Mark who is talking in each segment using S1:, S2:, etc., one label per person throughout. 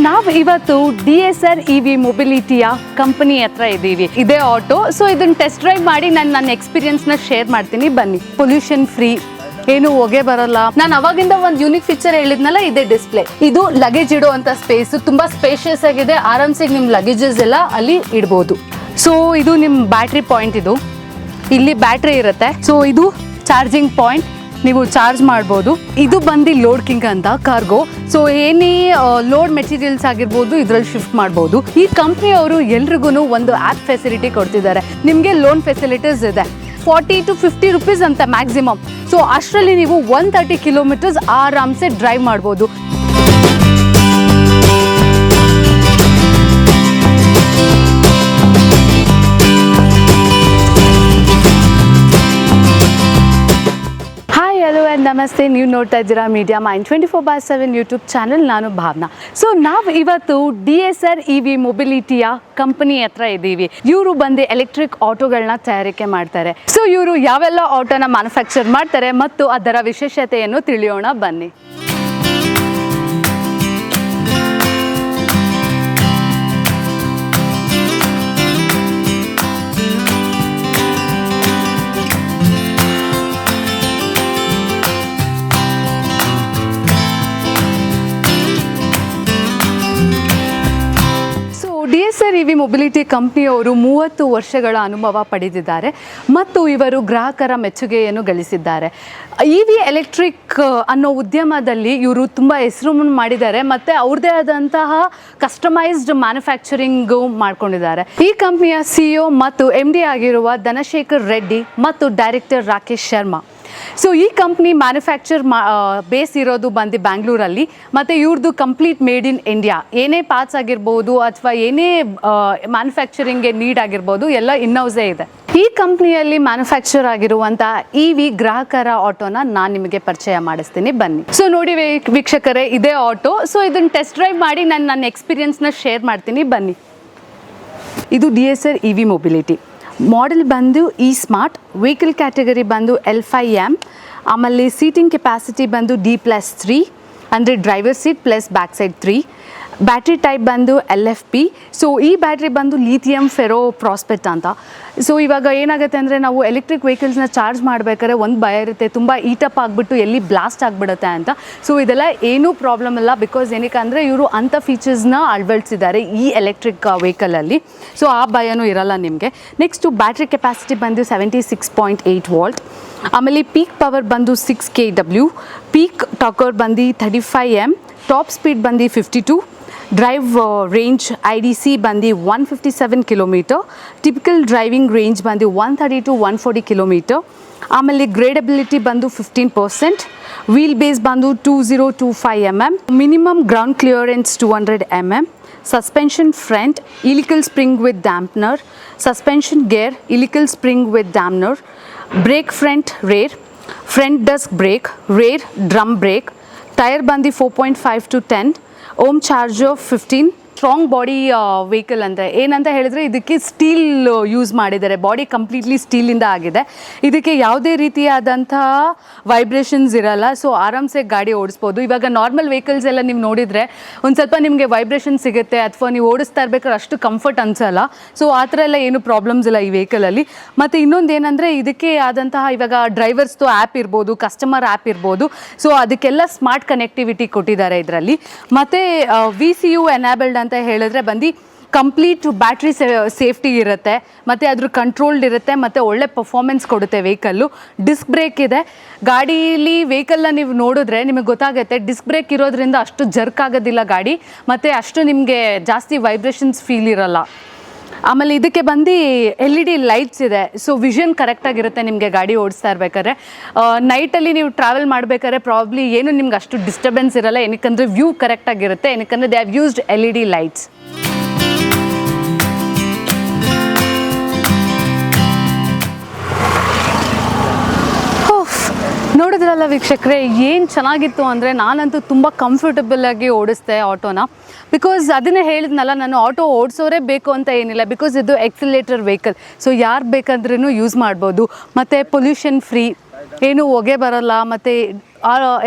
S1: ನಾವು ಇವತ್ತು D S R E V ಮೊಬಿಲಿಟಿಯ company ಹತ್ರ ಇದ್ದೀವಿ. ಇದೇ ಆಟೋ ಸೊ ಇದನ್ನ ಟೆಸ್ಟ್ ಡ್ರೈವ್ ಮಾಡಿ ನಾನು ನನ್ನ ಎಕ್ಸ್ಪೀರಿಯನ್ಸ್ನ ಶೇರ್ ಮಾಡ್ತೀನಿ. ಬನ್ನಿ. ಪೊಲ್ಯೂಷನ್ ಫ್ರೀ ಏನು ಹೊಗೆ ಬರಲ್ಲ. ನಾನು ಅವಾಗಿಂದ ಒಂದು ಯೂನಿಕ್ ಫೀಚರ್ ಹೇಳಿದ್ನಲ್ಲ, ಇದೆ ಡಿಸ್ಪ್ಲೇ ಇದು ಲಗೇಜ್ ಇಡುವಂತ ಸ್ಪೇಸ್ ತುಂಬಾ ಸ್ಪೇಷಿಯಸ್ ಆಗಿದೆ. ಆರಾಮ್ಸಿಗೆ ನಿಮ್ಮ ಲಗೇಜಸ್ ಎಲ್ಲ ಅಲ್ಲಿ ಇಡ್ಬೋದು. ಸೊ ಇದು ನಿಮ್ಮ ಬ್ಯಾಟ್ರಿ ಪಾಯಿಂಟ್ ಇದು. ಇಲ್ಲಿ ಬ್ಯಾಟ್ರಿ ಇರುತ್ತೆ. ಸೊ ಇದು ಚಾರ್ಜಿಂಗ್ ಪಾಯಿಂಟ್ ನೀವು ಚಾರ್ಜ್ ಮಾಡ್ಬೋದು. ಇದು ಬಂದು ಲೋಡ್ ಕಿಂಗ್ ಅಂತ ಕಾರ್ಗೋ ಸೊ ಏನೇ ಲೋಡ್ ಮೆಟೀರಿಯಲ್ಸ್ ಆಗಿರ್ಬೋದು, ಇದ್ರಲ್ಲಿ ಶಿಫ್ಟ್ ಮಾಡ್ಬೋದು. ಈ ಕಂಪ್ನಿಯವರು ಎಲ್ರಿಗೂ ಒಂದು ಆ್ಯಪ್ ಫೆಸಿಲಿಟಿ ಕೊಡ್ತಿದ್ದಾರೆ. ನಿಮಗೆ ಲೋನ್ ಫೆಸಿಲಿಟೀಸ್ ಇದೆ. ಫಾರ್ಟಿ ಟು ಫಿಫ್ಟಿ ರುಪೀಸ್ ಅಂತ ಮ್ಯಾಕ್ಸಿಮಮ್ ಸೊ ಅಷ್ಟರಲ್ಲಿ ನೀವು ಒನ್ ತರ್ಟಿ ಕಿಲೋಮೀಟರ್ಸ್ ಆರಾಮ್ಸೆ ಡ್ರೈವ್ ಮಾಡ್ಬೋದು. ನಮಸ್ತೆ, ನೀವು ನೋಡ್ತಾ ಇದ್ದೀರಾ media mind twenty four bar seven YouTube channel ನಾನು ಭಾವನಾ. ಸೊ ನಾವು ಇವತ್ತು D S R E V ಮೊಬಿಲಿಟಿಯ company ಹತ್ರ ಇದ್ದೀವಿ. ಇವರು ಬಂದು ಎಲೆಕ್ಟ್ರಿಕ್ ಆಟೋಗಳನ್ನ ತಯಾರಿಕೆ ಮಾಡ್ತಾರೆ. ಸೊ ಇವರು ಯಾವೆಲ್ಲ ಆಟೋನ ಮ್ಯಾನುಫ್ಯಾಕ್ಚರ್ ಮಾಡ್ತಾರೆ ಮತ್ತು ಅದರ ವಿಶೇಷತೆಯನ್ನು ತಿಳಿಯೋಣ ಬನ್ನಿ. ಮೊಬಿಲಿಟಿ ಕಂಪ್ನಿಯವರು ಮೂವತ್ತು ವರ್ಷಗಳ ಅನುಭವ ಪಡೆದಿದ್ದಾರೆ ಮತ್ತು ಇವರು ಗ್ರಾಹಕರ ಮೆಚ್ಚುಗೆಯನ್ನು ಗಳಿಸಿದ್ದಾರೆ. ಇ ವಿ ಎಲೆಕ್ಟ್ರಿಕ್ ಅನ್ನೋ ಉದ್ಯಮದಲ್ಲಿ ಇವರು ತುಂಬ ಹೆಸರು ಮಾಡಿದ್ದಾರೆ ಮತ್ತು ಅವ್ರದ್ದೇ ಆದಂತಹ ಕಸ್ಟಮೈಸ್ಡ್ ಮ್ಯಾನುಫ್ಯಾಕ್ಚರಿಂಗು ಮಾಡ್ಕೊಂಡಿದ್ದಾರೆ. ಈ ಕಂಪ್ನಿಯ ಸಿಇಒ ಮತ್ತು ಎಂ ಡಿ ಆಗಿರುವ ಧನಶೇಖರ್ ರೆಡ್ಡಿ ಮತ್ತು ಡೈರೆಕ್ಟರ್ ರಾಕೇಶ್ ಶರ್ಮಾ. ಸೊ ಈ ಕಂಪ್ನಿ ಮ್ಯಾನುಫ್ಯಾಕ್ಚರ್ ಬೇಸ್ ಇರೋದು ಬಂದು ಬ್ಯಾಂಗ್ಳೂರಲ್ಲಿ ಮತ್ತು ಇವ್ರದ್ದು ಕಂಪ್ಲೀಟ್ ಮೇಡ್ ಇನ್ ಇಂಡಿಯಾ ಏನೇ ಪಾರ್ಟ್ಸ್ ಆಗಿರ್ಬೋದು ಅಥವಾ ಏನೇ ಮ್ಯಾನುಫ್ಯಾಕ್ಚರಿಂಗ್ಗೆ ನೀಡ್ ಆಗಿರ್ಬೋದು, ಎಲ್ಲ ಇನ್ನೌಸೇ ಇದೆ. ಈ ಕಂಪ್ನಿಯಲ್ಲಿ ಮ್ಯಾನುಫ್ಯಾಕ್ಚರ್ ಆಗಿರುವಂತಹ ಇ ವಿ ಗ್ರಾಹಕರ ಆಟೋನ ನಾನು ನಿಮಗೆ ಪರಿಚಯ ಮಾಡಿಸ್ತೀನಿ. ಬನ್ನಿ. ಸೊ ನೋಡಿ ವೀಕ್ಷಕರೇ, ಇದೇ ಆಟೋ ಸೊ ಇದನ್ನ ಟೆಸ್ಟ್ ಡ್ರೈವ್ ಮಾಡಿ ನಾನು ನನ್ನ ಎಕ್ಸ್ಪೀರಿಯನ್ಸ್ನ ಶೇರ್ ಮಾಡ್ತೀನಿ. ಬನ್ನಿ. ಇದು D S R E V mobility model ಬಂದು ಇ ಸ್ಮಾರ್ಟ್ ವೆಹಿಕಲ್ ಕ್ಯಾಟಗರಿ ಬಂದು ಎಲ್ ಫೈ ಎಂ ಆಮೇಲೆ ಸೀಟಿಂಗ್ ಕೆಪಾಸಿಟಿ ಬಂದು ಡಿ ಪ್ಲಸ್ ತ್ರೀ ಅಂದರೆ driver seat plus back side three battery type ಬಂದು ಎಲ್ ಎಫ್ ಪಿ. ಸೊ ಈ battery ಬಂದು lithium ferro prospect ಅಂತ. So ಇವಾಗ ಏನಾಗುತ್ತೆ ಅಂದರೆ ನಾವು ಎಲೆಕ್ಟ್ರಿಕ್ ವೆಹಿಕಲ್ಸ್ನ ಚಾರ್ಜ್ ಮಾಡಬೇಕಾದ್ರೆ ಒಂದು ಭಯ ಇರುತ್ತೆ. ತುಂಬ ಈಟಪ್ ಆಗಿಬಿಟ್ಟು ಎಲ್ಲಿ ಬ್ಲಾಸ್ಟ್ ಆಗಿಬಿಡುತ್ತೆ ಅಂತ. ಸೊ ಇದೆಲ್ಲ ಏನೂ ಪ್ರಾಬ್ಲಮ್ ಇಲ್ಲ ಬಿಕಾಸ್ ಏನಕ್ಕೆ ಅಂದರೆ ಇವರು ಅಂಥ ಫೀಚರ್ಸ್ನ ಅಳವಡಿಸಿದ್ದಾರೆ ಈ ಎಲೆಕ್ಟ್ರಿಕ್ ವೆಹಿಕಲಲ್ಲಿ ಸೊ ಆ ಭಯನೂ ಇರಲ್ಲ ನಿಮಗೆ. ನೆಕ್ಸ್ಟು ಬ್ಯಾಟ್ರಿ ಕೆಪಾಸಿಟಿ ಬಂದು seventy six point eight volt ಆಮೇಲೆ ಪೀಕ್ ಪವರ್ ಬಂದು ಸಿಕ್ಸ್ ಕೆ ಡಬ್ಲ್ಯೂ ಪೀಕ್ ಟಾಕರ್ ಬಂದು thirty five M top speed ಬಂದು fifty two drive range I D C ಬಂದು one fifty seven kilometer typical driving range ಬಂದು one thirty to one forty kilometer ಆಮೇಲೆ ಗ್ರೇಡಬಿಲಿಟಿ ಬಂದು fifteen percent wheel base ಬಂದು two zero two five M M minimum ground clearance two hundred M M suspension front helical spring with damper suspension gear helical spring with damper brake front rear front disc brake rear drum brake tyre ಬಂದು four point five to ten Om charge of fifteen. Strong body vehicle ಅಂದರೆ ಏನಂತ ಹೇಳಿದ್ರೆ ಇದಕ್ಕೆ steel use ಮಾಡಿದ್ದಾರೆ. Body completely ಸ್ಟೀಲಿಂದ ಆಗಿದೆ. ಇದಕ್ಕೆ ಯಾವುದೇ ರೀತಿಯಾದಂತಹ ವೈಬ್ರೇಷನ್ಸ್ ಇರಲ್ಲ. ಸೊ, ಆರಾಮ್ಸೆ ಗಾಡಿ ಓಡಿಸ್ಬೋದು. ಇವಾಗ ನಾರ್ಮಲ್ ವೆಹಿಕಲ್ಸ್ ಎಲ್ಲ ನೀವು ನೋಡಿದರೆ ಒಂದು ಸ್ವಲ್ಪ ನಿಮಗೆ ವೈಬ್ರೇಷನ್ ಸಿಗುತ್ತೆ, ಅಥವಾ ನೀವು ಓಡಿಸ್ತಾ ಇರ್ಬೇಕಾದ್ರೆ ಅಷ್ಟು ಕಂಫರ್ಟ್ ಅನ್ಸೋಲ್ಲ. ಸೊ, ಆ ಥರ ಎಲ್ಲ ಏನು ಪ್ರಾಬ್ಲಮ್ಸ್ ಇಲ್ಲ ಈ ವೆಹಿಕಲಲ್ಲಿ ಮತ್ತು ಇನ್ನೊಂದು ಏನಂದರೆ ಇದಕ್ಕೆ ಆದಂತಹ ಇವಾಗ ಡ್ರೈವರ್ಸ್ದು ಆ್ಯಪ್ ಇರ್ಬೋದು, ಕಸ್ಟಮರ್ ಆ್ಯಪ್ ಇರ್ಬೋದು. ಸೊ, ಅದಕ್ಕೆಲ್ಲ ಸ್ಮಾರ್ಟ್ ಕನೆಕ್ಟಿವಿಟಿ ಕೊಟ್ಟಿದ್ದಾರೆ ಇದರಲ್ಲಿ. ಮತ್ತು ವಿ ಸಿ ಯು ಎನಾಬಲ್ಡ್ ಅಂತ ಹೇಳಿದ್ರೆ ಬಂದು ಕಂಪ್ಲೀಟ್ ಬ್ಯಾಟ್ರಿ ಸೇಫ್ಟಿ ಇರುತ್ತೆ, ಮತ್ತು ಅದ್ರ ಕಂಟ್ರೋಲ್ಡ್ ಇರುತ್ತೆ, ಮತ್ತು ಒಳ್ಳೆ ಪರ್ಫಾರ್ಮೆನ್ಸ್ ಕೊಡುತ್ತೆ ವೆಹಿಕಲ್ಲು ಡಿಸ್ಕ್ ಬ್ರೇಕ್ ಇದೆ. ಗಾಡೀಲಿ ವೆಹಿಕಲ್ನ ನೀವು ನೋಡಿದ್ರೆ ನಿಮಗೆ ಗೊತ್ತಾಗುತ್ತೆ ಡಿಸ್ಕ್ ಬ್ರೇಕ್ ಇರೋದ್ರಿಂದ ಅಷ್ಟು ಜರ್ಕ್ ಆಗೋದಿಲ್ಲ ಗಾಡಿ, ಮತ್ತು ಅಷ್ಟು ನಿಮಗೆ ಜಾಸ್ತಿ ವೈಬ್ರೇಷನ್ಸ್ ಫೀಲ್ ಇರಲ್ಲ. ಆಮೇಲೆ ಇದಕ್ಕೆ ಬಂದು ಎಲ್ ಇ ಡಿ ಲೈಟ್ಸ್ ಇದೆ. ಸೊ ವಿಷನ್ ಕರೆಕ್ಟಾಗಿರುತ್ತೆ ನಿಮಗೆ ಗಾಡಿ ಓಡಿಸ್ತಾ ಇರಬೇಕಾದ್ರೆ. ನೈಟಲ್ಲಿ ನೀವು ಟ್ರಾವೆಲ್ ಮಾಡಬೇಕಾದ್ರೆ ಪ್ರಾಬ್ಲಿ ಏನು ನಿಮ್ಗೆ ಅಷ್ಟು ಡಿಸ್ಟರ್ಬೆನ್ಸ್ ಇರಲ್ಲ. ಏನಕ್ಕಂದ್ರೆ ವ್ಯೂ ಕರೆಕ್ಟಾಗಿರುತ್ತೆ ಏನಕ್ಕಂದ್ರೆ they have used L E D lights ನೋಡಿದ್ರಲ್ಲ ವೀಕ್ಷಕರೇ, ಏನು ಚೆನ್ನಾಗಿತ್ತು ಅಂದರೆ ನಾನಂತೂ ತುಂಬ ಕಂಫರ್ಟಬಲ್ ಆಗಿ ಓಡಿಸ್ದೆ ಆಟೋನ. ಬಿಕಾಸ್ ಅದನ್ನೇ ಹೇಳಿದ್ನಲ್ಲ, ನಾನು ಆಟೋ ಓಡಿಸೋರೇ ಬೇಕು ಅಂತ ಏನಿಲ್ಲ ಬಿಕಾಸ್ ಇದು ಎಕ್ಸಿಲೇಟರ್ ವೆಹಿಕಲ್ ಸೊ ಯಾರು ಬೇಕಂದ್ರೂ ಯೂಸ್ ಮಾಡ್ಬೋದು. ಮತ್ತು ಪೊಲ್ಯೂಷನ್ ಫ್ರೀ ಏನು ಹೊಗೆ ಬರಲ್ಲ, ಮತ್ತು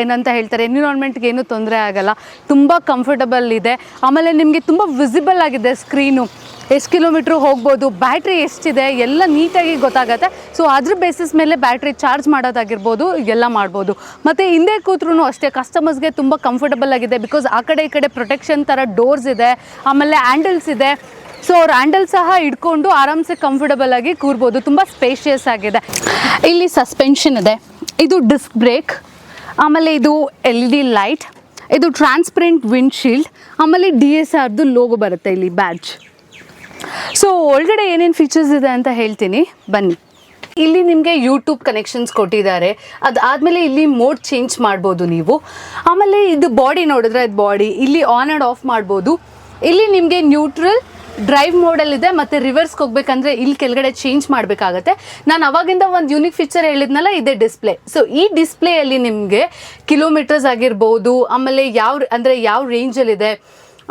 S1: ಏನಂತ ಹೇಳ್ತಾರೆ ಎನ್ವಿರಾನ್ಮೆಂಟ್ಗೆ ಏನೂ ತೊಂದರೆ ಆಗಲ್ಲ. ತುಂಬ ಕಂಫರ್ಟಬಲ್ ಇದೆ. ಆಮೇಲೆ ನಿಮಗೆ ತುಂಬ ವಿಸಿಬಲ್ ಆಗಿದೆ ಸ್ಕ್ರೀನು ಎಷ್ಟು ಕಿಲೋಮೀಟ್ರ್ ಹೋಗ್ಬೋದು, ಬ್ಯಾಟ್ರಿ ಎಷ್ಟಿದೆ, ಎಲ್ಲ ನೀಟಾಗಿ ಗೊತ್ತಾಗುತ್ತೆ. ಸೊ ಅದ್ರ ಬೇಸಿಸ್ ಮೇಲೆ ಬ್ಯಾಟ್ರಿ ಚಾರ್ಜ್ ಮಾಡೋದಾಗಿರ್ಬೋದು, ಎಲ್ಲ ಮಾಡ್ಬೋದು. ಮತ್ತು ಹಿಂದೆ ಕೂತ್ರೂ ಅಷ್ಟೇ ಕಸ್ಟಮರ್ಸ್ಗೆ ತುಂಬ ಕಂಫರ್ಟಬಲ್ ಆಗಿದೆ ಬಿಕಾಸ್ ಆ ಕಡೆ ಈ ಕಡೆ ಪ್ರೊಟೆಕ್ಷನ್ ಥರ ಡೋರ್ಸ್ ಇದೆ, ಆಮೇಲೆ ಹ್ಯಾಂಡಲ್ಸ್ ಇದೆ. ಸೊ ಅವ್ರ ಹ್ಯಾಂಡಲ್ ಸಹ ಇಟ್ಕೊಂಡು ಆರಾಮ್ಸೆ ಕಂಫರ್ಟಬಲ್ ಆಗಿ ಕೂರ್ಬೋದು, ತುಂಬ ಸ್ಪೇಷಿಯಸ್ ಆಗಿದೆ. ಇಲ್ಲಿ ಸಸ್ಪೆನ್ಷನ್ ಇದೆ, ಇದು ಡಿಸ್ಕ್ ಬ್ರೇಕ್ ಆಮೇಲೆ ಇದು ಎಲ್ ಇ ಡಿ ಲೈಟ್ ಇದು ಟ್ರಾನ್ಸ್ಪರೆಂಟ್ ವಿಂಡ್ಶೀಲ್ಡ್ ಆಮೇಲೆ ಡಿ ಎಸ್ ಆರ್ದು ಲೋಗೋ ಬರುತ್ತೆ ಇಲ್ಲಿ ಬ್ಯಾಡ್ಜ್ ಸೊ ಒಳಗಡೆ ಏನೇನು ಫೀಚರ್ಸ್ ಇದೆ ಅಂತ ಹೇಳ್ತೀನಿ. ಬನ್ನಿ. ಇಲ್ಲಿ ನಿಮಗೆ ಯೂಟ್ಯೂಬ್ ಕನೆಕ್ಷನ್ಸ್ ಕೊಟ್ಟಿದ್ದಾರೆ. ಅದಾದಮೇಲೆ ಇಲ್ಲಿ ಮೋಡ್ ಚೇಂಜ್ ಮಾಡ್ಬೋದು ನೀವು. ಆಮೇಲೆ ಇದು ಬಾಡಿ ನೋಡಿದ್ರೆ ಅದು ಬಾಡಿ ಇಲ್ಲಿ ಆನ್ ಆ್ಯಂಡ್ ಆಫ್ ಮಾಡ್ಬೋದು. ಇಲ್ಲಿ ನಿಮಗೆ ನ್ಯೂಟ್ರಲ್ ಡ್ರೈವ್ ಮೋಡಲ್ಲಿದೆ ಮತ್ತು ರಿವರ್ಸ್ಗೆ ಹೋಗ್ಬೇಕಂದ್ರೆ ಇಲ್ಲಿ ಕೆಳಗಡೆ ಚೇಂಜ್ ಮಾಡಬೇಕಾಗತ್ತೆ. ನಾನು ಅವಾಗಿಂದ ಒಂದು ಯೂನಿಕ್ ಫೀಚರ್ ಹೇಳಿದ್ನಲ್ಲ, ಇದೆ ಡಿಸ್ಪ್ಲೇ ಸೊ ಈ ಡಿಸ್ಪ್ಲೇಯಲ್ಲಿ ನಿಮಗೆ ಕಿಲೋಮೀಟರ್ಸ್ ಆಗಿರ್ಬೋದು, ಆಮೇಲೆ ಯಾವ ಅಂದರೆ ಯಾವ ರೇಂಜಲ್ಲಿದೆ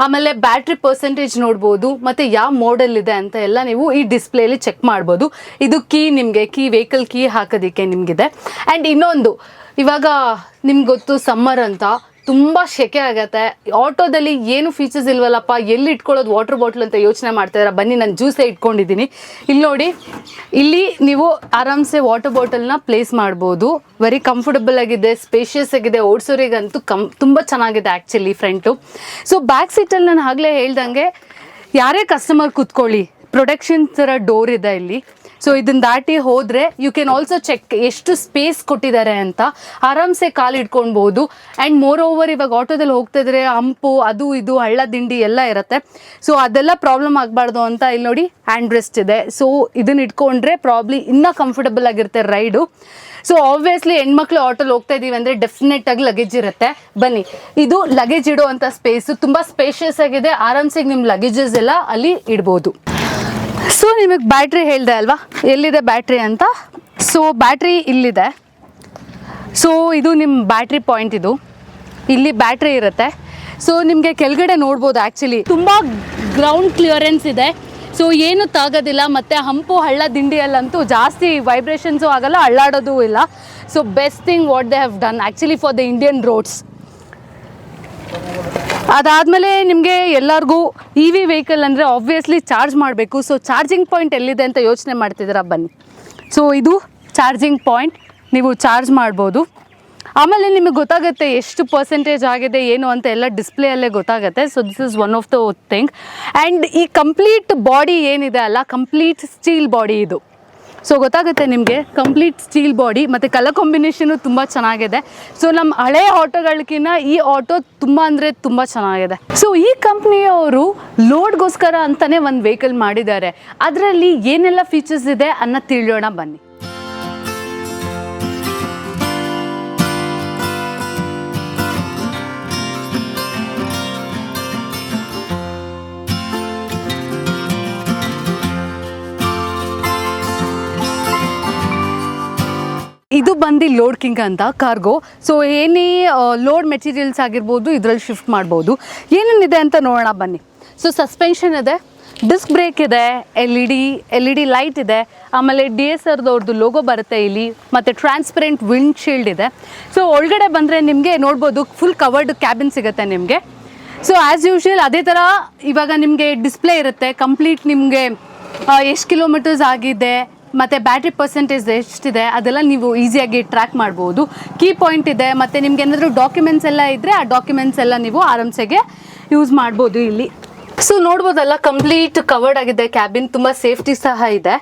S1: ಆಮೇಲೆ ಬ್ಯಾಟ್ರಿ ಪರ್ಸೆಂಟೇಜ್ ನೋಡ್ಬೋದು, ಮತ್ತು ಯಾವ ಮಾಡೆಲ್ ಇದೆ ಅಂತ ಎಲ್ಲ ನೀವು ಈ ಡಿಸ್ಪ್ಲೇಲಿ ಚೆಕ್ ಮಾಡ್ಬೋದು. ಇದು ಕೀ ನಿಮಗೆ ಕೀ ವೆಹಿಕಲ್ ಕೀ ಹಾಕೋದಕ್ಕೆ ನಿಮಗಿದೆ. ಆ್ಯಂಡ್ ಇನ್ನೊಂದು, ಇವಾಗ ನಿಮ್ಗೆ ಗೊತ್ತು ಸಮ್ಮರ್ ಅಂತ ತುಂಬ ಸೆಕೆ ಆಗತ್ತೆ. ಆಟೋದಲ್ಲಿ ಏನು ಫೀಚರ್ಸ್ ಇಲ್ವಲ್ಲಪ್ಪ, ಎಲ್ಲಿ ಇಟ್ಕೊಳ್ಳೋದು ವಾಟರ್ ಬಾಟ್ಲ್ ಅಂತ ಯೋಚನೆ ಮಾಡ್ತಾಯಿರ ಬನ್ನಿ, ನಾನು ಜ್ಯೂಸೇ ಇಟ್ಕೊಂಡಿದ್ದೀನಿ. ಇಲ್ಲಿ ನೋಡಿ, ಇಲ್ಲಿ ನೀವು ಆರಾಮ್ಸೆ ವಾಟರ್ ಬಾಟಲ್ನ ಪ್ಲೇಸ್ ಮಾಡ್ಬೋದು. ವೆರಿ ಕಂಫರ್ಟಬಲ್ ಆಗಿದೆ ಸ್ಪೇಷಿಯಸ್ ಆಗಿದೆ. ಓಡಿಸೋರಿಗಂತೂ ಕಂ, ತುಂಬ ಚೆನ್ನಾಗಿದೆ ಆ್ಯಕ್ಚುಲಿ ಫ್ರಂಟು ಸೊ ಬ್ಯಾಕ್ ಸೀಟಲ್ಲಿ ನಾನು ಆಗಲೇ ಹೇಳ್ದಂಗೆ, ಯಾರೇ ಕಸ್ಟಮರ್ ಕೂತ್ಕೊಳ್ಳಿ. ಪ್ರೊಟೆಕ್ಷನ್ ಥರ ಡೋರ್ ಇದೆ ಇಲ್ಲಿ. ಸೊ ಇದನ್ನ ದಾಟಿ ಹೋದ್ರೆ ಯು ಕ್ಯಾನ್ ಆಲ್ಸೋ ಚೆಕ್ ಎಷ್ಟು ಸ್ಪೇಸ್ ಕೊಟ್ಟಿದ್ದಾರೆ ಅಂತ. ಆರಾಮ್ಸೆ ಕಾಲು ಇಟ್ಕೊಳ್ಬೋದು ಆ್ಯಂಡ್ ಮೋರ್ ಓವರ್ ಇವಾಗ ಆಟೋದಲ್ಲಿ ಹೋಗ್ತಾ ಇದ್ರೆ ಹಂಪು, ಅದು ಇದು, ಹಳ್ಳ, ದಿಂಡಿ ಎಲ್ಲ ಇರುತ್ತೆ. ಸೊ ಅದೆಲ್ಲ ಪ್ರಾಬ್ಲಮ್ ಆಗಬಾರ್ದು ಅಂತ ಇಲ್ಲಿ ನೋಡಿ ಹ್ಯಾಂಡ್ ರೆಸ್ಟ್ ಇದೆ. ಸೊ ಇದನ್ನ ಇಟ್ಕೊಂಡ್ರೆ ಪ್ರಾಬ್ಲಿ ಇನ್ನೂ ಕಂಫರ್ಟಬಲ್ ಆಗಿರುತ್ತೆ ರೈಡು ಸೊ ಆಬ್ವಿಯಸ್ಲಿ ಹೆಣ್ಮಕ್ಳು ಆಟೋಲ್ಲಿ ಹೋಗ್ತಾ ಇದೀವಿ ಅಂದರೆ ಡೆಫಿನೆಟ್ ಆಗಿ ಲಗೇಜ್ ಇರುತ್ತೆ. ಬನ್ನಿ. ಇದು ಲಗೇಜ್ ಇಡುವಂಥ ಸ್ಪೇಸು ತುಂಬ ಸ್ಪೇಷಿಯಸ್ ಆಗಿದೆ. ಆರಾಮ್ಸೆ ನಿಮ್ಮ ಲಗೇಜಸ್ ಎಲ್ಲ ಅಲ್ಲಿ ಇಡ್ಬೋದು. ಸೊ ನಿಮಗೆ ಬ್ಯಾಟ್ರಿ ಹೇಳಿದೆ ಅಲ್ವಾ? ಎಲ್ಲಿದೆ ಬ್ಯಾಟ್ರಿ ಅಂತ? ಸೊ ಬ್ಯಾಟ್ರಿ ಇಲ್ಲಿದೆ. ಸೊ ಇದು ನಿಮ್ಮ ಬ್ಯಾಟ್ರಿ ಪಾಯಿಂಟ್ ಇದು. ಇಲ್ಲಿ ಬ್ಯಾಟ್ರಿ ಇರುತ್ತೆ. ಸೊ ನಿಮಗೆ ಕೆಳಗಡೆ ನೋಡ್ಬೋದು ಆ್ಯಕ್ಚುಲಿ ತುಂಬ ಗ್ರೌಂಡ್ ಕ್ಲಿಯರೆನ್ಸ್ ಇದೆ. ಸೊ ಏನು ತಾಗೋದಿಲ್ಲ. ಮತ್ತು ಹಂಪು ಹಳ್ಳ ದಿಂಡಿಯಲ್ಲಂತೂ ಜಾಸ್ತಿ ವೈಬ್ರೇಷನ್ಸು ಆಗಲ್ಲ, ಅಳ್ಳಾಡೋದು ಇಲ್ಲ. So best thing what they have done actually for the Indian roads ಅದಾದಮೇಲೆ ನಿಮಗೆ ಎಲ್ಲರಿಗೂ ಇ ವಿ ವೆಹಿಕಲ್ ಅಂದರೆ ಆಬ್ವಿಯಸ್ಲಿ ಚಾರ್ಜ್ ಮಾಡಬೇಕು. ಸೊ ಚಾರ್ಜಿಂಗ್ ಪಾಯಿಂಟ್ ಎಲ್ಲಿದೆ ಅಂತ ಯೋಚನೆ ಮಾಡ್ತಿದ್ದೀರಾ? ಬನ್ನಿ. ಸೊ ಇದು ಚಾರ್ಜಿಂಗ್ ಪಾಯಿಂಟ್ ನೀವು ಚಾರ್ಜ್ ಮಾಡ್ಬೋದು. ಆಮೇಲೆ ನಿಮಗೆ ಗೊತ್ತಾಗುತ್ತೆ ಎಷ್ಟು ಪರ್ಸೆಂಟೇಜ್ ಆಗಿದೆ, ಏನು ಅಂತ ಎಲ್ಲ ಡಿಸ್ಪ್ಲೇಯಲ್ಲೇ ಗೊತ್ತಾಗುತ್ತೆ. So this is one of the thing and ಈ ಕಂಪ್ಲೀಟ್ ಬಾಡಿ ಏನಿದೆ ಅಲ್ಲ ಕಂಪ್ಲೀಟ್ ಸ್ಟೀಲ್ ಬಾಡಿ ಇದು. ಸೊ ಗೊತ್ತಾಗುತ್ತೆ ನಿಮಗೆ ಕಂಪ್ಲೀಟ್ ಸ್ಟೀಲ್ ಬಾಡಿ ಮತ್ತು ಕಲರ್ ಕಾಂಬಿನೇಷನು ತುಂಬ ಚೆನ್ನಾಗಿದೆ. ಸೊ ನಮ್ಮ ಹಳೆ ಆಟೋಗಳಿಗಿನ್ನ ಈ ಆಟೋ ತುಂಬ ಅಂದರೆ ತುಂಬ ಚೆನ್ನಾಗಿದೆ. ಸೊ ಈ ಕಂಪ್ನಿಯವರು ಲೋಡ್ಗೋಸ್ಕರ ಅಂತಲೇ ಒಂದು ವೆಹಿಕಲ್ ಮಾಡಿದ್ದಾರೆ. ಅದರಲ್ಲಿ ಏನೆಲ್ಲ ಫೀಚರ್ಸ್ ಇದೆ ಅನ್ನೋ ತಿಳಿಯೋಣ ಬನ್ನಿ. ಇದು ಬಂದು ಲೋಡ್ ಕಿಂಗ್ ಅಂತ ಕಾರ್ಗೋ. ಸೊ ಏನೇ ಲೋಡ್ ಮೆಟೀರಿಯಲ್ಸ್ ಆಗಿರ್ಬೋದು, ಇದರಲ್ಲಿ ಶಿಫ್ಟ್ ಮಾಡ್ಬೋದು. ಏನೇನಿದೆ ಅಂತ ನೋಡೋಣ ಬನ್ನಿ. ಸೊ ಸಸ್ಪೆನ್ಷನ್ ಇದೆ ಡಿಸ್ಕ್ ಬ್ರೇಕ್ ಇದೆ L E D L E D light ಇದೆ, ಆಮೇಲೆ ಡಿ ಎಸ್ ಆರ್ದವ್ರದ್ದು ಲೋಗೋ ಬರುತ್ತೆ ಇಲ್ಲಿ, ಮತ್ತು ಟ್ರಾನ್ಸ್ಪರೆಂಟ್ ವಿಂಡ್ ಶೀಲ್ಡ್ ಇದೆ. ಸೊ ಒಳಗಡೆ ಬಂದರೆ ನಿಮಗೆ ನೋಡ್ಬೋದು ಫುಲ್ ಕವರ್ಡ್ ಕ್ಯಾಬಿನ್ ಸಿಗುತ್ತೆ ನಿಮಗೆ. ಸೊ ಆ್ಯಸ್ ಯೂಶ್ವಲ್ ಅದೇ ಥರ ಇವಾಗ ನಿಮಗೆ ಡಿಸ್ಪ್ಲೇ ಇರುತ್ತೆ ಕಂಪ್ಲೀಟ್ ನಿಮಗೆ ಎಷ್ಟು ಕಿಲೋಮೀಟರ್ಸ್ ಆಗಿದೆ ಮತ್ತು ಬ್ಯಾಟ್ರಿ ಪರ್ಸೆಂಟೇಜ್ ಎಷ್ಟಿದೆ ಅದೆಲ್ಲ ನೀವು ಈಸಿಯಾಗಿ ಟ್ರ್ಯಾಕ್ ಮಾಡ್ಬೋದು. ಕೀ ಪಾಯಿಂಟ್ ಇದೆ, ಮತ್ತು ನಿಮ್ಗೆ ಏನಾದರೂ ಡಾಕ್ಯುಮೆಂಟ್ಸ್ ಎಲ್ಲ ಇದ್ದರೆ ಆ ಡಾಕ್ಯುಮೆಂಟ್ಸ್ ಎಲ್ಲ ನೀವು ಆರಾಮ್ಸೆಗೆ ಯೂಸ್ ಮಾಡ್ಬೋದು ಇಲ್ಲಿ. ಸೊ ನೋಡ್ಬೋದಲ್ಲ ಕಂಪ್ಲೀಟ್ ಕವರ್ಡ್ ಆಗಿದೆ ಕ್ಯಾಬಿನ್ ತುಂಬ ಸೇಫ್ಟಿ ಸಹ ಇದೆ.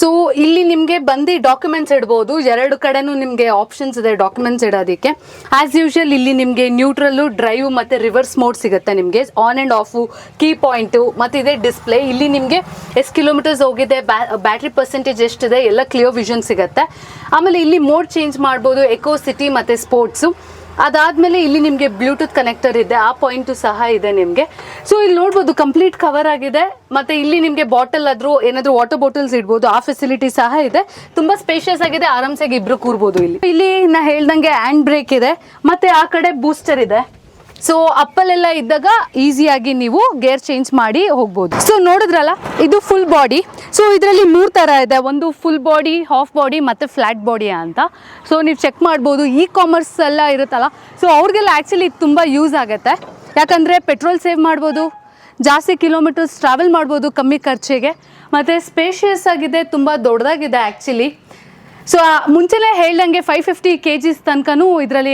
S1: ಸೊ ಇಲ್ಲಿ ನಿಮಗೆ ಬಂದು ಡಾಕ್ಯುಮೆಂಟ್ಸ್ ಇಡ್ಬೋದು. ಎರಡು ಕಡೆನೂ ನಿಮಗೆ ಆಪ್ಷನ್ಸ್ ಇದೆ ಡಾಕ್ಯುಮೆಂಟ್ಸ್ ಇಡೋದಕ್ಕೆ. ಆ್ಯಸ್ ಯೂಶುವಲ್ ಇಲ್ಲಿ ನಿಮಗೆ ನ್ಯೂಟ್ರಲ್ಲು ಡ್ರೈವ್ ಮತ್ತು ರಿವರ್ಸ್ ಮೋಡ್ ಸಿಗುತ್ತೆ ನಿಮಗೆ. On and off key point ಮತ್ತು ಇದೆ ಡಿಸ್ಪ್ಲೇ ಇಲ್ಲಿ ನಿಮಗೆ ಎಷ್ಟು ಕಿಲೋಮೀಟರ್ಸ್ ಹೋಗಿದೆ ಬ್ಯಾಟ್ರಿ ಪರ್ಸೆಂಟೇಜ್ ಎಷ್ಟಿದೆ, ಎಲ್ಲ ಕ್ಲಿಯರ್ ವಿಷನ್ ಸಿಗುತ್ತೆ. ಆಮೇಲೆ ಇಲ್ಲಿ ಮೋಡ್ ಚೇಂಜ್ ಮಾಡ್ಬೋದು ಎಕೋ ಸಿಟಿ ಮತ್ತು ಸ್ಪೋರ್ಟ್ಸು ಅದಾದಮೇಲೆ ಇಲ್ಲಿ ನಿಮಗೆ ಬ್ಲೂಟೂತ್ ಕನೆಕ್ಟರ್ ಇದೆ, ಆ ಪಾಯಿಂಟು ಸಹ ಇದೆ ನಿಮಗೆ. ಸೊ ಇಲ್ಲಿ ನೋಡ್ಬೋದು ಕಂಪ್ಲೀಟ್ ಕವರ್ ಆಗಿದೆ. ಮತ್ತು ಇಲ್ಲಿ ನಿಮಗೆ ಬಾಟಲ್ ಆದರೂ ಏನಾದರೂ ವಾಟರ್ ಬಾಟಲ್ಸ್ ಇಡ್ಬೋದು, ಆ ಫೆಸಿಲಿಟಿ ಸಹ ಇದೆ. ತುಂಬ ಸ್ಪೇಷಿಯಸ್ ಆಗಿದೆ, ಆರಾಮ್ಸಾಗಿ ಇಬ್ಬರು ಕೂರ್ಬೋದು ಇಲ್ಲಿ. ಇಲ್ಲಿ ನಾ ಹೇಳ್ದಂಗೆ ಹ್ಯಾಂಡ್ ಬ್ರೇಕ್ ಇದೆ, ಮತ್ತು ಆ ಕಡೆ ಬೂಸ್ಟರ್ ಇದೆ. ಸೊ ಅಪ್ಪಲೆಲ್ಲ ಇದ್ದಾಗ ಈಸಿಯಾಗಿ ನೀವು ಗೇರ್ ಚೇಂಜ್ ಮಾಡಿ ಹೋಗ್ಬೋದು. ಸೊ ನೋಡಿದ್ರಲ್ಲ, ಇದು ಫುಲ್ ಬಾಡಿ ಸೊ ಇದರಲ್ಲಿ ಮೂರು ಥರ ಇದೆ. ಒಂದು ಫುಲ್ ಬಾಡಿ ಹಾಫ್ ಬಾಡಿ ಮತ್ತು ಫ್ಲ್ಯಾಟ್ ಬಾಡಿ ಅಂತ. ಸೊ ನೀವು ಚೆಕ್ ಮಾಡ್ಬೋದು. ಇ ಕಾಮರ್ಸ್ ಎಲ್ಲ ಇರುತ್ತಲ್ಲ ಸೊ ಅವ್ರಿಗೆಲ್ಲ ಆ್ಯಕ್ಚುಲಿ ತುಂಬ ಯೂಸ್ ಆಗುತ್ತೆ. ಯಾಕಂದರೆ ಪೆಟ್ರೋಲ್ ಸೇವ್ ಮಾಡ್ಬೋದು, ಜಾಸ್ತಿ ಕಿಲೋಮೀಟರ್ಸ್ ಟ್ರಾವೆಲ್ ಮಾಡ್ಬೋದು ಕಮ್ಮಿ ಖರ್ಚಿಗೆ. ಮತ್ತು ಸ್ಪೇಷಿಯಸ್ ಆಗಿದೆ, ತುಂಬ ದೊಡ್ಡದಾಗಿದೆ ಆ್ಯಕ್ಚುಲಿ ಸೊ ಮುಂಚೆನೇ ಹೇಳ್ದಂಗೆ ಫೈವ್ ಫಿಫ್ಟಿ ಕೆ ಜಿಸ್ ತನಕನೂ ಇದರಲ್ಲಿ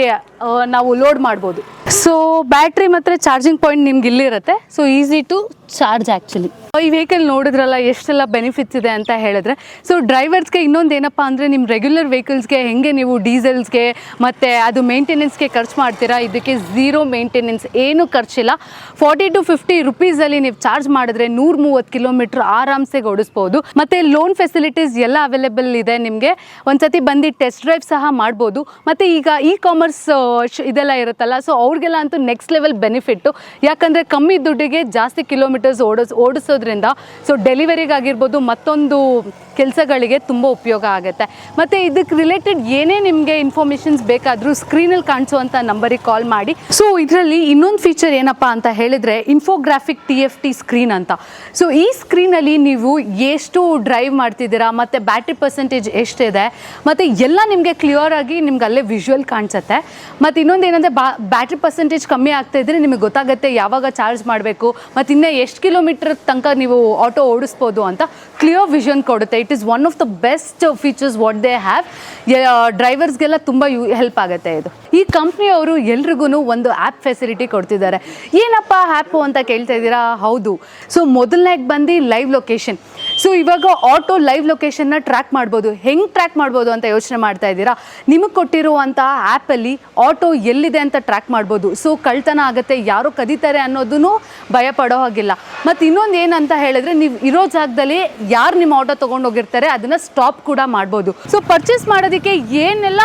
S1: ನಾವು ಲೋಡ್ ಮಾಡ್ಬೋದು. ಸೊ ಬ್ಯಾಟ್ರಿ ಮತ್ತು ಚಾರ್ಜಿಂಗ್ ಪಾಯಿಂಟ್ ನಿಮ್ಗೆ ಇಲ್ಲಿರುತ್ತೆ so easy to charge actually ಈ ವೆಹಿಕಲ್ ನೋಡಿದ್ರಲ್ಲ, ಎಷ್ಟೆಲ್ಲ ಬೆನಿಫಿಟ್ಸ್ ಇದೆ ಅಂತ ಹೇಳಿದ್ರೆ ಸೊ ಡ್ರೈವರ್ಸ್ಗೆ ಇನ್ನೊಂದು ಏನಪ್ಪ ಅಂದರೆ ನಿಮ್ಮ ರೆಗ್ಯುಲರ್ ವೆಹಿಕಲ್ಸ್ಗೆ ಹೆಂಗೆ ನೀವು ಡೀಸೆಲ್ಸ್ಗೆ ಮತ್ತು ಅದು ಮೇಂಟೆನೆನ್ಸ್ಗೆ ಖರ್ಚು ಮಾಡ್ತೀರಾ, ಇದಕ್ಕೆ ಝೀರೋ ಮೇಂಟೆನೆನ್ಸ್ ಏನೂ ಖರ್ಚಿಲ್ಲ. ಫಾರ್ಟಿ ಟು ಫಿಫ್ಟಿ ರುಪೀಸಲ್ಲಿ ನೀವು ಚಾರ್ಜ್ ಮಾಡಿದ್ರೆ ನೂರ ಮೂವತ್ತು ಕಿಲೋಮೀಟ್ರ್ ಆರಾಮ್ಸೆ ಓಡಿಸ್ಬೋದು. ಮತ್ತು ಲೋನ್ ಫೆಸಿಲಿಟೀಸ್ ಎಲ್ಲ ಅವೈಲೇಬಲ್ ಇದೆ ನಿಮಗೆ. ಒಂದ್ಸತಿ ಬಂದು ಟೆಸ್ಟ್ ಡ್ರೈವ್ ಸಹ ಮಾಡ್ಬೋದು. ಮತ್ತು ಈಗ ಇ ಕಾಮರ್ಸ್ ಇದೆಲ್ಲ ಇರುತ್ತಲ್ಲ. ಸೊ ಅವ್ರಿಗೆಲ್ಲ ಅಂತೂ ನೆಕ್ಸ್ಟ್ ಲೆವೆಲ್ ಬೆನಿಫಿಟ್ಟು ಯಾಕಂದರೆ ಕಮ್ಮಿ ದುಡ್ಡಿಗೆ ಜಾಸ್ತಿ ಕಿಲೋಮೀಟರ್ಸ್ ಓಡಿಸ್, ಓಡಿಸೋದ್ರಿಂದ ಸೊ ಡೆಲಿವರಿಗಾಗಿರ್ಬೋದು ಮತ್ತೊಂದು ಕೆಲಸಗಳಿಗೆ ತುಂಬ ಉಪಯೋಗ ಆಗುತ್ತೆ. ಮತ್ತು ಇದಕ್ಕೆ ರಿಲೇಟೆಡ್ ಏನೇ ನಿಮಗೆ ಇನ್ಫಾರ್ಮೇಷನ್ಸ್ ಬೇಕಾದರೂ ಸ್ಕ್ರೀನಲ್ಲಿ ಕಾಣಿಸುವಂಥ ನಂಬರಿಗೆ ಕಾಲ್ ಮಾಡಿ. ಸೊ ಇದರಲ್ಲಿ ಇನ್ನೊಂದು ಫೀಚರ್ ಏನಪ್ಪ ಅಂತ ಹೇಳಿದರೆ infographic T F T screen ಅಂತ. ಸೊ ಈ ಸ್ಕ್ರೀನಲ್ಲಿ ನೀವು ಎಷ್ಟು ಡ್ರೈವ್ ಮಾಡ್ತಿದ್ದೀರಾ, ಮತ್ತು ಬ್ಯಾಟ್ರಿ ಪರ್ಸೆಂಟೇಜ್ ಎಷ್ಟಿದೆ, ಮತ್ತು ಎಲ್ಲ ನಿಮಗೆ ಕ್ಲಿಯರ್ ಆಗಿ ನಿಮ್ಗೆ ಅಲ್ಲೇ ವಿಜುವಲ್ ಕಾಣಿಸುತ್ತೆ. ಮತ್ತು ಇನ್ನೊಂದು ಏನಂದರೆ ಬ್ಯಾಟ್ರಿ ಪರ್ಸೆಂಟೇಜ್ ಕಮ್ಮಿ ಆಗ್ತಾ ಇದ್ರೆ ನಿಮಗೆ ಗೊತ್ತಾಗುತ್ತೆ ಯಾವಾಗ ಚಾರ್ಜ್ ಮಾಡಬೇಕು, ಮತ್ತು ಇನ್ನೂ ಎಷ್ಟು ಕಿಲೋಮೀಟರ್ ತನಕ ನೀವು ಆಟೋ ಓಡಿಸ್ಬೋದು ಅಂತ ಕ್ಲಿಯರ್ ವಿಷನ್ ಕೊಡುತ್ತೆ. It is one of the best features what they have ಡ್ರೈವರ್ಸ್ಗೆಲ್ಲ ತುಂಬ ಯು ಹೆಲ್ಪ್ ಆಗುತ್ತೆ ಇದು. ಈ ಕಂಪ್ನಿಯವರು ಎಲ್ರಿಗೂ ಒಂದು ಆ್ಯಪ್ ಫೆಸಿಲಿಟಿ ಕೊಡ್ತಿದ್ದಾರೆ. ಏನಪ್ಪ ಆ್ಯಪು ಅಂತ ಕೇಳ್ತಾ ಇದ್ದೀರಾ? ಹೌದು. ಸೊ ಮೊದಲನೇಗೆ ಬಂದು ಲೈವ್ ಲೊಕೇಶನ್ ಸೊ ಇವಾಗ ಆಟೋ ಲೈವ್ ಲೊಕೇಶನ್ನ ಟ್ರ್ಯಾಕ್ ಮಾಡ್ಬೋದು. ಹೆಂಗೆ ಟ್ರ್ಯಾಕ್ ಮಾಡ್ಬೋದು ಅಂತ ಯೋಚನೆ ಮಾಡ್ತಾ ಇದ್ದೀರಾ? ನಿಮಗೆ ಕೊಟ್ಟಿರುವಂಥ ಆ್ಯಪಲ್ಲಿ ಆಟೋ ಎಲ್ಲಿದೆ ಅಂತ ಟ್ರ್ಯಾಕ್ ಮಾಡ್ಬೋದು. ಸೊ ಕಳ್ತನ ಆಗುತ್ತೆ, ಯಾರು ಕದೀತಾರೆ ಅನ್ನೋದನ್ನು ಭಯ ಪಡೋ ಹಾಗಿಲ್ಲ. ಮತ್ತು ಇನ್ನೊಂದು ಏನಂತ ಹೇಳಿದ್ರೆ, ನೀವು ಇರೋ ಜಾಗದಲ್ಲಿ ಯಾರು ನಿಮ್ಮ ಆಟೋ ತೊಗೊಂಡೋಗಿರ್ತಾರೆ ಅದನ್ನು ಸ್ಟಾಪ್ ಕೂಡ ಮಾಡ್ಬೋದು. ಸೊ ಪರ್ಚೇಸ್ ಮಾಡೋದಕ್ಕೆ ಏನೆಲ್ಲ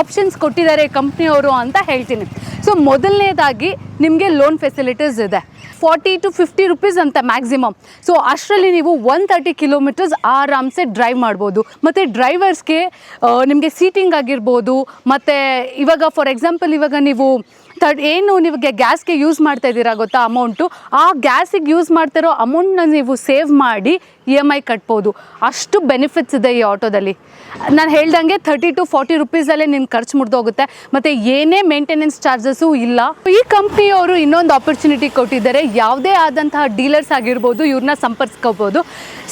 S1: ಆಪ್ಷನ್ಸ್ ಕೊಟ್ಟಿದ್ದಾರೆ ಕಂಪ್ನಿಯವರು ಅಂತ ಹೇಳ್ತೀನಿ. ಸೊ ಮೊದಲನೇದಾಗಿ ನಿಮಗೆ ಲೋನ್ ಫೆಸಿಲಿಟೀಸ್ ಇದೆ. ಫಾರ್ಟಿ ಟು ಫಿಫ್ಟಿ ರುಪೀಸ್ ಅಂತ ಮ್ಯಾಕ್ಸಿಮಮ್ ಸೊ ಅಷ್ಟರಲ್ಲಿ ನೀವು ಒನ್ ತರ್ಟಿ ಕಿಲೋಮೀಟರ್ಸ್ ಆರಾಮ್ಸೆ ಡ್ರೈವ್ ಮಾಡ್ಬೋದು. ಮತ್ತು ಡ್ರೈವರ್ಸ್ಗೆ ನಿಮಗೆ ಸೀಟಿಂಗ್ ಆಗಿರ್ಬೋದು. ಮತ್ತು ಇವಾಗ ಫಾರ್ ಎಕ್ಸಾಂಪಲ್ ಇವಾಗ ನೀವು ತರ್ಡ್ ಏನು ನಿಮಗೆ ಗ್ಯಾಸ್ಗೆ ಯೂಸ್ ಮಾಡ್ತಾ ಇದ್ದೀರಾ ಗೊತ್ತಾ ಅಮೌಂಟು ಆ ಗ್ಯಾಸಿಗೆ ಯೂಸ್ ಮಾಡ್ತಿರೋ ಅಮೌಂಟ್ನ ನೀವು ಸೇವ್ ಮಾಡಿ ಇ ಎಂ ಐ ಕಟ್ಬೋದು. ಅಷ್ಟು ಬೆನಿಫಿಟ್ಸ್ ಇದೆ ಈ ಆಟೋದಲ್ಲಿ. ನಾನು ಹೇಳ್ದಂಗೆ ಥರ್ಟಿ ಟು ಫಾರ್ಟಿ ರುಪೀಸಲ್ಲೇ ನಿನ್ನ ಖರ್ಚು ಮುರಿದೋಗುತ್ತೆ. ಮತ್ತು ಏನೇ ಮೇಂಟೆನೆನ್ಸ್ ಚಾರ್ಜಸ್ಸು ಇಲ್ಲ. ಈ ಕಂಪ್ನಿಯವರು ಇನ್ನೊಂದು ಆಪರ್ಚುನಿಟಿ ಕೊಟ್ಟಿದ್ದಾರೆ. ಯಾವುದೇ ಆದಂತಹ ಡೀಲರ್ಸ್ ಆಗಿರ್ಬೋದು ಇವ್ರನ್ನ ಸಂಪರ್ಸ್ಕೋಬೋದು.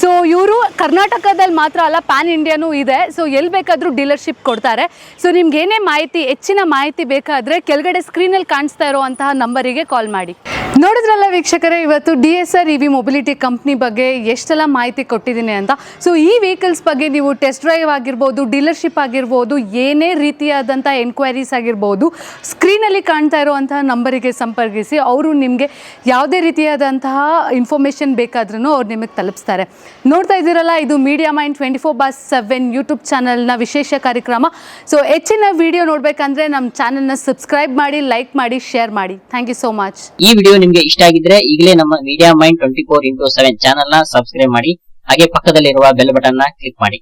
S1: ಸೊ ಇವರು ಕರ್ನಾಟಕದಲ್ಲಿ ಮಾತ್ರ ಅಲ್ಲ ಪ್ಯಾನ್ ಇಂಡಿಯಾನೂ ಇದೆ. ಸೊ ಎಲ್ಲಿ ಬೇಕಾದರೂ ಡೀಲರ್ಶಿಪ್ ಕೊಡ್ತಾರೆ. ಸೊ ನಿಮ್ಗೆ ಏನೇ ಮಾಹಿತಿ, ಹೆಚ್ಚಿನ ಮಾಹಿತಿ ಬೇಕಾದರೆ ಕೆಳಗಡೆ ಸ್ಕ್ರೀನಲ್ಲಿ ಕಾಣಿಸ್ತಾ ಇರುವಂತಹ ನಂಬರಿಗೆ ಕಾಲ್ ಮಾಡಿ. ನೋಡಿದ್ರಲ್ಲ ವೀಕ್ಷಕರೇ, ಇವತ್ತು D S R E mobility company ಬಗ್ಗೆ ಎಷ್ಟೆಲ್ಲ ಮಾಹಿತಿ ಕೊಟ್ಟಿದ್ದೀನಿ ಅಂತ. ಸೊ ಈ ವೆಹಿಕಲ್ಸ್ ಬಗ್ಗೆ ನೀವು ಟೆಸ್ಟ್ ಡ್ರೈವ್ ಆಗಿರ್ಬೋದು ಡೀಲರ್ಶಿಪ್ ಆಗಿರ್ಬೋದು, ಏನೇ ರೀತಿಯಾದಂಥ ಎನ್ಕ್ವೈರೀಸ್ ಆಗಿರ್ಬೋದು ಸ್ಕ್ರೀನಲ್ಲಿ ಕಾಣ್ತಾ ಇರುವಂತಹ ನಂಬರಿಗೆ ಸಂಪರ್ಕಿಸಿ, ಅವರು ನಿಮಗೆ ಯಾವುದೇ ರೀತಿಯಾದಂತಹ ಇನ್ಫಾರ್ಮೇಷನ್ ಬೇಕಾದ್ರೂ ಅವ್ರು ನಿಮಗೆ ತಲುಪಿಸ್ತಾರೆ. ನೋಡ್ತಾ ಇದ್ದೀರಲ್ಲ, ಇದು media mind twenty four boss seven YouTube ಚಾನಲ್ನ ವಿಶೇಷ ಕಾರ್ಯಕ್ರಮ. ಸೊ ಹೆಚ್ಚಿನ ವಿಡಿಯೋ ನೋಡಬೇಕಂದ್ರೆ ನಮ್ಮ ಚಾನಲ್ನ ಸಬ್ಸ್ಕ್ರೈಬ್ ಮಾಡಿ ಲೈಕ್ ಮಾಡಿ ಶೇರ್ ಮಾಡಿ. ಥ್ಯಾಂಕ್ ಯು ಸೋ ಮಚ್
S2: ಈ ವಿಡಿಯೋ ನಿಮ್ಗೆ ಇಷ್ಟ ಆಗಿದ್ರೆ ಈಗಲೇ ನಮ್ಮ media mind twenty four into seven ಚಾನಲ್ನ ಸಬ್ಸ್ಕ್ರೈಬ್ ಮಾಡಿ, ಹಾಗೆ ಪಕ್ಕದಲ್ಲಿರುವ ಬೆಲ್ ಬಟನ್ ಕ್ಲಿಕ್ ಮಾಡಿ.